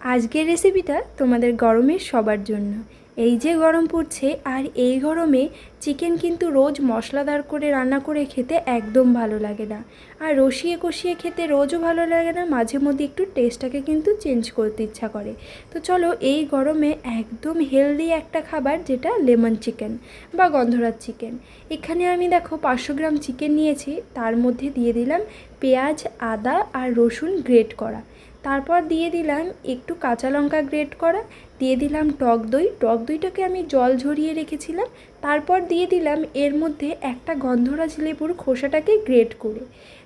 আজকের রেসিপিটা তোমাদের গরমের সবার জন্য। এই যে গরম পড়ছে, আর এই গরমে চিকেন কিন্তু রোজ মশলাদার করে রান্না করে খেতে একদম ভালো লাগে না। আর রসিয়ে কষিয়ে খেতে রোজও ভালো লাগে না, মাঝে মধ্যে একটু টেস্টটাকে কিন্তু চেঞ্জ করতে ইচ্ছা করে। তো চলো, এই গরমে একদম হেলদি একটা খাবার যেটা লেমন চিকেন বা গন্ধরাজ চিকেন এখানে আমি দেখো পাঁচশো গ্রাম চিকেন নিয়েছি, তার মধ্যে দিয়ে দিলাম পেঁয়াজ, আদা আর রসুন গ্রেট করা। তারপর দিয়ে দিলাম একটু কাঁচা লঙ্কা গ্রেট করা, দিয়ে দিলাম টক দই। টক দইটাকে আমি জল ঝরিয়ে রেখেছিলাম, তারপর দিয়ে দিলাম এর মধ্যে একটা গন্ধরাজ লেবুর খোসাটাকে গ্রেট করে।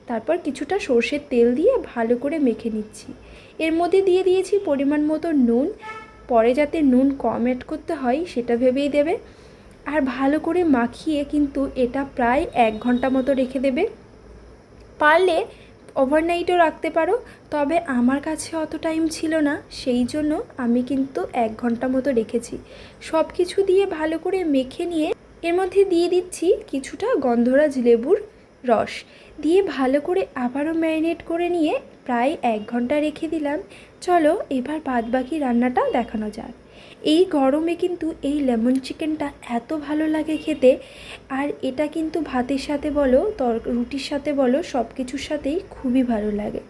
তারপর কিছুটা সর্ষের তেল দিয়ে ভালো করে মেখে নিচ্ছি। এর মধ্যে দিয়ে দিয়েছি পরিমাণ মতো নুন, পরে যাতে নুন কম অ্যাড করতে হয় সেটা ভেবেই দেবে। আর ভালো করে মাখিয়ে কিন্তু এটা প্রায় এক ঘণ্টা মতো রেখে দেবে। পারলে ওভারনাইটও রাখতে পারো, তবে আমার কাছে অত টাইম ছিল না, সেই জন্য আমি কিন্তু এক ঘণ্টা মতো রেখেছি। সব কিছু দিয়ে ভালো করে মেখে নিয়ে এর মধ্যে দিয়ে দিচ্ছি কিছুটা গন্ধরাজ লেবুর রস। দিয়ে ভালো করে আবারও ম্যারিনেট করে নিয়ে প্রায় এক ঘণ্টা রেখে দিলাম। চলো এবার বাদ বাকি রান্নাটা দেখানো যাক। এই গরমে কিন্তু এই লেমন চিকেনটা এত ভালো লাগে খেতে। আর এটা কিন্তু ভাতের সাথে বলো, তর, রুটির সাথে বলো সব কিছুর সাথেই খুবই ভালো লাগে।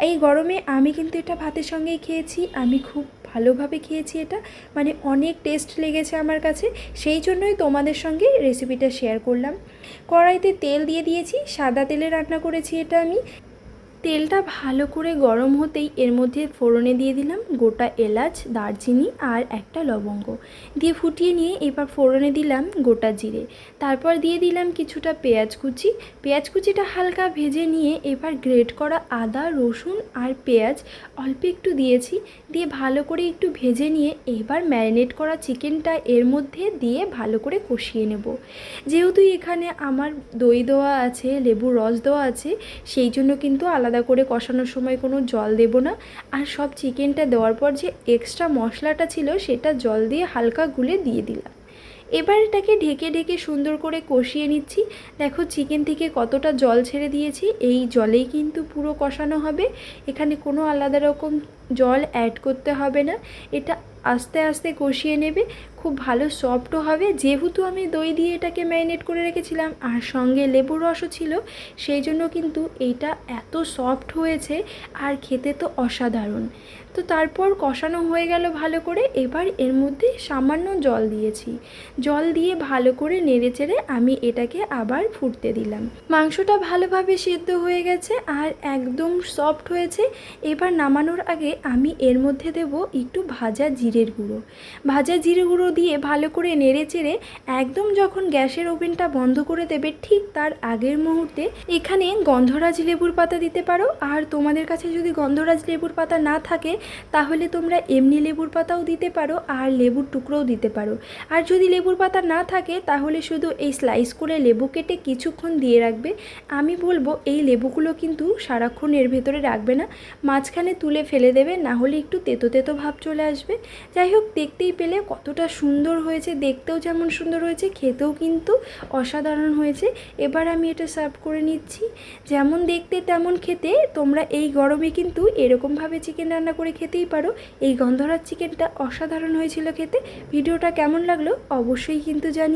এই গরমে আমি কিন্তু এটা ভাতের সঙ্গেই খেয়েছি। আমি খুব ভালোভাবে খেয়েছি এটা। মানে অনেক টেস্ট লেগেছে আমার কাছে। সেই জন্যই তোমাদের সঙ্গে রেসিপিটা শেয়ার করলাম। কড়াইতে তেল দিয়ে দিয়েছি, সাদা তেলে রান্না করেছি এটা আমি। তেলটা ভালো করে গরম হতেই এর মধ্যে ফোড়নে দিয়ে দিলাম গোটা এলাচ, দারচিনি আর একটা লবঙ্গ। দিয়ে ফুটিয়ে নিয়ে এবার ফোড়নে দিলাম গোটা জিরে। তারপর দিয়ে দিলাম কিছুটা পেঁয়াজ কুচি। পেঁয়াজ কুচিটা হালকা ভেজে নিয়ে এবার গ্রেট করা আদা, রসুন আর পেঁয়াজ অল্প একটু দিয়েছি। দিয়ে ভালো করে একটু ভেজে নিয়ে এবার ম্যারিনেট করা চিকেনটা এর মধ্যে দিয়ে ভালো করে কষিয়ে নেব। যেহেতু এখানে আমার দই দেওয়া আছে, লেবুর রস দেওয়া আছে, সেই জন্য কিন্তু আলাদা করে কষানোর সময় কোনো জল দেব না। আর সব চিকেনটা দেওয়ার পর যে এক্সট্রা মশলাটা ছিল সেটা জল দিয়ে হালকা গুলে দিয়ে দিলাম। এবার এটাকে ঢেকে ঢেকে সুন্দর করে কষিয়ে নিচ্ছি। দেখো চিকেন থেকে কতটা জল ছেড়ে দিয়েছি, এই জলেই কিন্তু পুরো কষানো হবে। এখানে কোনো আলাদা রকম জল অ্যাড করতে হবে না। এটা আস্তে আস্তে কষিয়ে নেবে, খুব ভালো সফটও হবে। যেহেতু আমি দই দিয়ে এটাকে ম্যারিনেট করে রেখেছিলাম, আর সঙ্গে লেবুর রসও ছিল, সেই জন্য কিন্তু এইটা এত সফট হয়েছে, আর খেতে তো অসাধারণ। তো তারপর কষানো হয়ে গেল ভালো করে, এবার এর মধ্যে সামান্য জল দিয়েছি। জল দিয়ে ভালো করে নেড়ে চেড়ে আমি এটাকে আবার ফুটতে দিলাম। মাংসটা ভালোভাবে সেদ্ধ হয়ে গেছে, আর একদম সফট হয়েছে। এবার নামানোর আগে আমি এর মধ্যে দেব একটু ভাজা জিরের গুঁড়ো। ভাজা জিরে গুঁড়ো দিয়ে ভালো করে নেড়ে চেড়ে একদম যখন গ্যাসের ওভেনটা বন্ধ করে দেবে ঠিক তার আগের মুহূর্তে এখানে গন্ধরাজ লেবুর পাতা দিতে পারো। আর তোমাদের কাছে যদি গন্ধরাজ লেবুর পাতা না থাকে, তাহলে তোমরা এমনি লেবুর পাতাও দিতে পারো আর লেবুর টুকরোও দিতে পারো। আর যদি লেবুর পাতা না থাকে, তাহলে শুধু এই স্লাইস করে লেবু কেটে কিছুক্ষণ দিয়ে রাখবে। আমি বলব এই লেবুগুলো কিন্তু সারাক্ষণ এর ভেতরে রাখবে না। মাঝখানে তুলে ফেলে দেবে, না হলে একটু তেতো তেতো ভাব চলে আসবে। যাই হোক, দেখতেই পেলে কতটা সুন্দর হয়েছে, দেখতেও যেমন সুন্দর হয়েছে, খেতেও কিন্তু অসাধারণ হয়েছে। এবার আমি এটা সার্ভ করে নিচ্ছি। যেমন দেখতে তেমন খেতে, তোমরা এই গরমে কিন্তু এরকমভাবে চিকেন রান্না করে খেতেই পারো। এই গন্ধরাজ চিকেনটা অসাধারণ হয়েছিল খেতে। ভিডিওটা কেমন লাগল অবশ্যই কিন্তু জানি